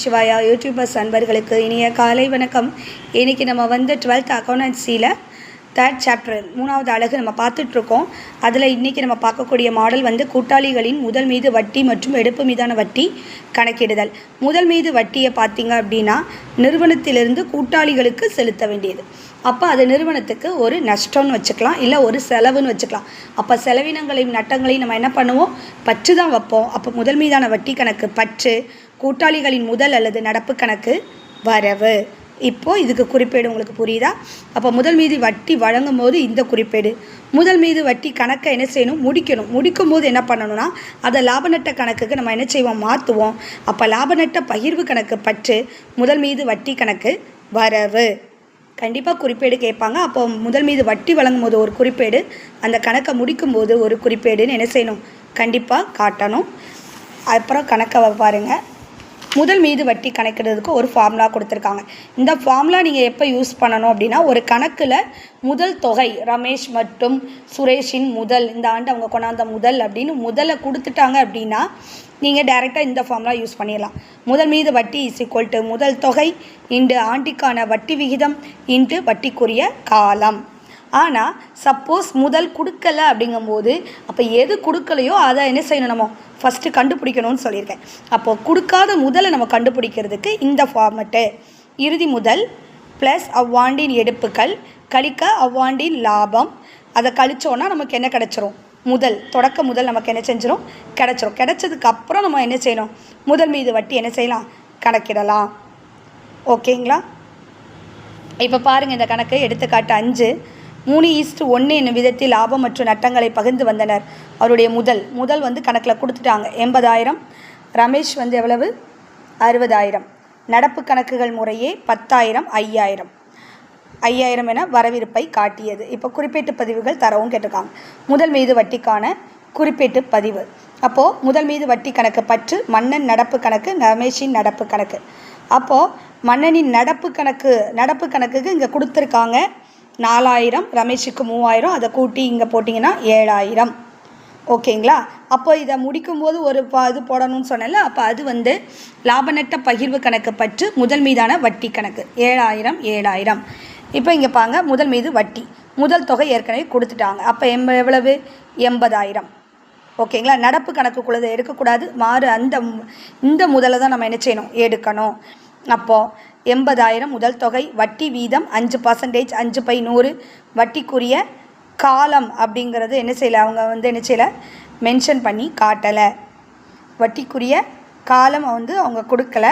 சிவாயா YouTubers அன்பர்களுக்கு இனிய காலை வணக்கம். இன்றைக்கி நம்ம வந்து டுவெல்த் அக்கௌண்டன்சியில் தேர்ட் சாப்டர் மூணாவது அழகு நம்ம பார்த்துட்ருக்கோம். அதில் இன்றைக்கி நம்ம பார்க்கக்கூடிய மாடல் வந்து கூட்டாளிகளின் முதல் மீது வட்டி மற்றும் எடுப்பு மீதான வட்டி கணக்கிடுதல். முதல் மீது வட்டியை பார்த்தீங்க அப்படின்னா நிறுவனத்திலிருந்து கூட்டாளிகளுக்கு செலுத்த வேண்டியது. அப்போ அது நிறுவனத்துக்கு ஒரு நஷ்டம்னு வச்சுக்கலாம் இல்லை ஒரு செலவுன்னு வச்சுக்கலாம். அப்போ செலவினங்களையும் நட்டங்களையும் நம்ம என்ன பண்ணுவோம்? பற்று தான் வைப்போம். அப்போ முதல் மீதான வட்டி கணக்கு பற்று கூட்டாளிகளின் முதல் அல்லது நடப்பு கணக்கு வரவு. இப்போது இதுக்கு குறிப்பேடு உங்களுக்கு புரியுதா? அப்போ முதல் மீது வட்டி வழங்கும் போது இந்த குறிப்பேடு. முதல் மீது வட்டி கணக்கை என்ன செய்யணும்? முடிக்கணும். முடிக்கும் போது என்ன பண்ணணும்னா அதை லாப நட்ட கணக்குக்கு நம்ம என்ன செய்வோம்? மாற்றுவோம் அப்போ லாப நட்ட பகிர்வு கணக்கு பற்று முதல் மீது வட்டி கணக்கு வரவு. கண்டிப்பாக குறிப்பேடு கேட்பாங்க. அப்போ முதல் மீது வட்டி வழங்கும் போது ஒரு குறிப்பேடு அந்த கணக்கை முடிக்கும் போது ஒரு குறிப்பேடுன்னு என்ன செய்யணும்? கண்டிப்பாக காட்டணும். அப்புறம் கணக்கை பாருங்கள் முதல் மீது வட்டி கணக்கிடுறதுக்கு ஒரு ஃபார்முலா கொடுத்துருக்காங்க. இந்த ஃபார்முலா நீங்கள் எப்போ யூஸ் பண்ணணும் அப்படின்னா ஒரு கணக்கில் முதல் தொகை ரமேஷ் மற்றும் சுரேஷின் முதல் இந்த ஆண்டு அவங்க கொண்டாந்த முதல் அப்படின்னு முதலை கொடுத்துட்டாங்க அப்படின்னா நீங்கள் டைரெக்டாக இந்த ஃபார்முலா யூஸ் பண்ணிடலாம். முதல் மீது வட்டி இஸ் ஈக்குவல் டு முதல் தொகை இன்று ஆண்டிக்கான வட்டி விகிதம் இன்று வட்டிக்குரிய காலம். ஆனால் சப்போஸ் முதல் கொடுக்கல அப்படிங்கும்போது அப்போ எது கொடுக்கலையோ அதை என்ன செய்யணும் நம்ம? ஃபஸ்ட்டு கண்டுபிடிக்கணும்னு சொல்லியிருக்கேன். அப்போது கொடுக்காத முதலை நம்ம கண்டுபிடிக்கிறதுக்கு இந்த ஃபார்மெட்டு இறுதி முதல் ப்ளஸ் அவ்வாண்டின் எடுப்புகள் கழிக்க அவ்வாண்டின் லாபம் அதை கழிச்சோன்னா நமக்கு என்ன கிடச்சிரும்? முதல் தொடக்க முதல் நமக்கு என்ன செஞ்சிடும் கிடச்சிரும். கிடச்சதுக்கு அப்புறம் நம்ம என்ன செய்யணும்? முதல் மீது வட்டி என்ன செய்யலாம்? கணக்கிடலாம். ஓகேங்களா? இப்போ பாருங்கள் இந்த கணக்கு எடுத்துக்காட்டு அஞ்சு. மூணு ஈஸ்ட் ஒன்று என்னும் விதத்தில் லாபம் மற்றும் நட்டங்களை பகிர்ந்து வந்தனர். அவருடைய முதல் முதல் வந்து கணக்கில் கொடுத்துட்டாங்க. எண்பதாயிரம். ரமேஷ் வந்து எவ்வளவு? அறுபதாயிரம். நடப்பு கணக்குகள் முறையே பத்தாயிரம் ஐயாயிரம். ஐயாயிரம் என வரவிருப்பை காட்டியது. இப்போ குறிப்பேட்டு பதிவுகள் தரவும் கேட்டிருக்காங்க. முதல் மீது வட்டிக்கான குறிப்பேட்டு பதிவு. அப்போது முதல் மீது வட்டி கணக்கு பற்று மன்னன் நடப்பு கணக்கு ரமேஷின் நடப்பு கணக்கு. அப்போது மன்னனின் நடப்பு கணக்கு நடப்பு கணக்குக்கு இங்கே கொடுத்துருக்காங்க நாலாயிரம் ரமேஷுக்கு மூவாயிரம் அதை கூட்டி இங்கே போட்டிங்கன்னா ஏழாயிரம். ஓகேங்களா? அப்போ இதை முடிக்கும்போது ஒரு ப இது போடணும்னு சொன்னேன்ல அப்போ அது வந்து லாபநட்ட பகிர்வு கணக்கு பற்று முதல் மீதான வட்டி கணக்கு. ஏழாயிரம் ஏழாயிரம். இப்போ இங்கே பாங்க முதல் மீது வட்டி. முதல் தொகை ஏற்கனவே கொடுத்துட்டாங்க. அப்போ எம் எவ்வளவு? எண்பதாயிரம். ஓகேங்களா? நடப்பு கணக்குக்குள்ளதை எடுக்கக்கூடாது. மாறு அந்த இந்த முதலை தான் நம்ம என்ன செய்யணும்? எடுக்கணும். அப்போது எண்பதாயிரம் முதல் தொகை வட்டி வீதம் அஞ்சு பர்சன்டேஜ் அஞ்சு பை நூறு. வட்டிக்குரிய காலம் அப்படிங்கிறது என்ன செய்யலை? அவங்க வந்து என்ன செய்யலை? மென்ஷன் பண்ணி காட்டலை. வட்டிக்குரிய காலம் வந்து அவங்க கொடுக்கல.